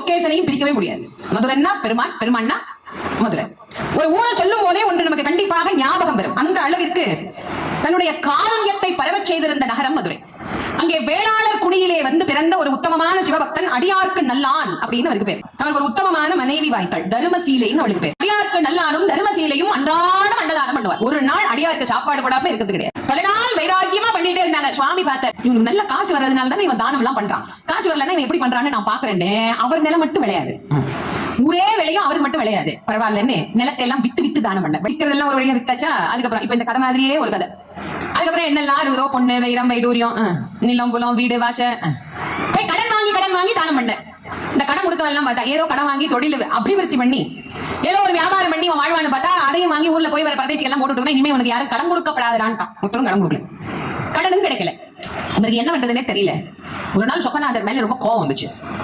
சொக்கேசனையும் பிரிக்கவே முடியாது. மதுரைன்னா பெருமாள் பெருமாள்னா மதுரை. ஒரு ஊரை சொல்லும் போதே ஒன்று நமக்கு கண்டிப்பாக ஞாபகம் வரும். அந்த அளவிற்கு தன்னுடைய காரண்யத்தை பரவச் செய்திருந்த நகரம் மதுரை. அங்கே வேளாளர் குடியிலே வந்து பிறந்த ஒரு உத்தமமான சிவபக்தன் அடியார்க்கு நல்லான் அப்படின்னு அவருக்கு பேர். அவருக்கு ஒரு உத்தமமான மனைவி வாய்த்தாள் தருமசீலைன்னு அவளுக்கு பேர். அடியார்க்கு நல்லானும் தருமசீலையும் அன்றாடம் அன்னதானம் பண்ணுவார். ஒரு நாள் அடியாருக்கு சாப்பாடு போடாம இருக்கிறது கிடையாது. சுவாமி பார்த்தார் இவனுக்கு நல்ல காசு வர்றதுனால தானே இவன் தானம் எல்லாம் பண்றான். காசு வரலன்னா இவன் எப்படி பண்றான்னு நான் பாக்குறேன்னு அவர் நிலம் மட்டும் விளையாது. ஊரே விளையும் அவருக்கு மட்டும் விளையாது. பரவாயில்லன்னு நிலத்தை எல்லாம் வித்து வித்து தானம் பண்ண. விற்கிறதெல்லாம் ஒரு வழியா வித்தாச்சா அதுக்கப்புறம் இப்ப இந்த கதை மாதிரியே ஒரு கதை. அதுக்கப்புறம் என்னெல்லாம் இருக்குதோ பொண்ணு வைரம் வைடூரியம் நிலம் புலம் வீடு வாச. போய் கடன் வாங்கி கடன் வாங்கி தானம் பண்ண. இந்த கடன் கொடுத்தவன் எல்லாம் பார்த்தா ஏதோ கடன் வாங்கி தொழில் அபிவிருத்தி பண்ணி ஏதோ ஒரு வியாபாரம் பண்ணி வாழ்வான்னு பார்த்தா அதையும் வாங்கி ஊர்ல போய் வர பரதேசிக்கு எல்லாம் போட்டுட்டு இனிமே உனக்கு யாரும் கடன் கொடுக்கப்படாதான்ட்டான் ஒருத்தரும் கடன் கொடுக்கல. கிடைக்கல. இவருக்கு என்ன பண்றதுன்னே தெரியல. ஒரு நாள் சொக்கநாதர் மேல ரொம்ப கோவம் வந்துச்சு.